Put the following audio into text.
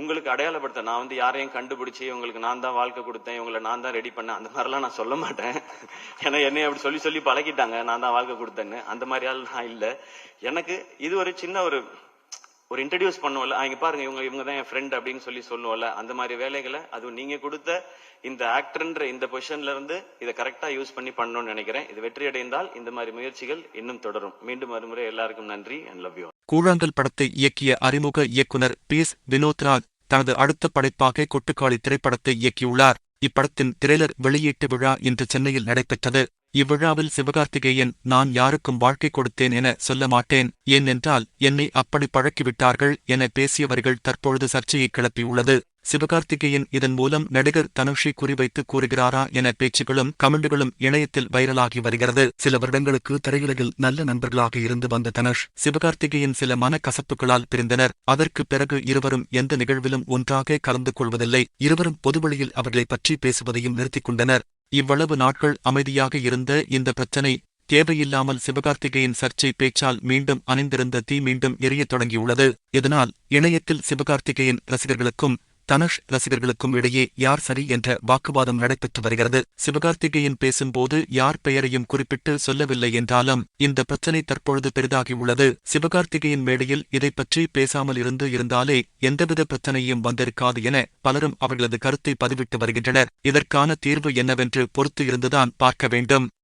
உங்களுக்கு அடையாளப்படுத்த நான் வந்து யாரையும் கண்டுபிடிச்சி உங்களுக்கு நான் தான் வாழ்க்கை கொடுத்தேன் உங்களை நான் தான் ரெடி பண்ணேன் அந்த மாதிரிலாம் நான் சொல்ல மாட்டேன். ஏன்னா என்னை அப்படி சொல்லி சொல்லி பழகிட்டாங்க நான் தான் வாழ்க்கை கொடுத்தேன்னு. அந்த மாதிரி ஆள் நான் இல்லை. எனக்கு இது ஒரு சின்ன ஒரு ஒரு இன்ட்ரடியூஸ் பண்ணுவோம்ல அவங்க பாருங்க இவங்க இவங்க தான் என் ஃப்ரெண்ட் அப்படின்னு சொல்லி சொல்லுவோம்ல அந்த மாதிரி வேலைகளை அதுவும் நீங்க கொடுத்த இந்த ஆக்டர்ன்ற இந்த பொசிஷன்ல இருந்து இதை கரெக்டா யூஸ் பண்ணி பண்ணணும்னு நினைக்கிறேன். இது வெற்றி அடைந்தால் இந்த மாதிரி முயற்சிகள் இன்னும் தொடரும். மீண்டும் மறுமுறை எல்லாருக்கும் நன்றி அண்ட் லவ் யூ கூழாங்கல் படத்தை இயக்கிய அறிமுக இயக்குனர் பி எஸ் வினோத்ராஜ். தனது அடுத்த படைப்பாக கொட்டுக்காளி திரைப்படத்தை இயக்கியுள்ளார். இப்படத்தின் திரைலர் வெளியீட்டு விழா இன்று சென்னையில் நடைபெற்றது. இவ்விழாவில் சிவகார்த்திகேயன் நான் யாருக்கும் வாழ்க்கை கொடுத்தேன் என சொல்ல மாட்டேன். ஏனென்றால் என்னை அப்படி பழக்கிவிட்டார்கள் என பேசியவர்கள் தற்பொழுது சர்ச்சையை கிளப்பியுள்ளது. சிவகார்த்திகேயன் இதன் மூலம் நடிகர் தனுஷை குறிவைத்து கூறுகிறாரா என பேச்சுகளும் கமெண்டுகளும் இணையத்தில் வைரலாகி வருகிறது. சில வருடங்களுக்கு திரையுலகில் நல்ல நண்பர்களாக இருந்து வந்த தனுஷ் சிவகார்த்திகேயன் சில மனக்கசப்புகளால் பிரிந்தனர். அதற்கு பிறகு இருவரும் எந்த நிகழ்விலும் ஒன்றாக கலந்து கொள்வதில்லை. இருவரும் பொதுவெளியில் அவர்களை பற்றி பேசுவதையும் நிறுத்திக் கொண்டனர். இவ்வளவு நாட்கள் அமைதியாக இருந்த இந்த பிரச்சனை தேவையில்லாமல் சிவகார்த்திகேயன் சர்ச்சை பேச்சால் மீண்டும் அணிந்திருந்த தீ மீண்டும் எரியத் தொடங்கியுள்ளது. இதனால் இணையத்தில் சிவகார்த்திகேயன் ரசிகர்களுக்கும் தனுஷ் ரசிகர்களுக்கும் இடையே யார் சரி என்ற வாக்குவாதம் நடைபெற்று வருகிறது. சிவகார்த்திகேயன் பேசும்போது யார் பெயரையும் குறிப்பிட்டு சொல்லவில்லை என்றாலும் இந்த பிரச்சினை தற்பொழுது பெரிதாகியுள்ளது. சிவகார்த்திகேயன் மேடையில் இதைப் பற்றி பேசாமல் இருந்து இருந்தாலே எந்தவித பிரச்சனையும் வந்திருக்காது என பலரும் அவர்களது கருத்தை பதிவிட்டு வருகின்றனர். இதற்கான தீர்வு என்னவென்று பொறுத்து இருந்துதான் பார்க்க வேண்டும்.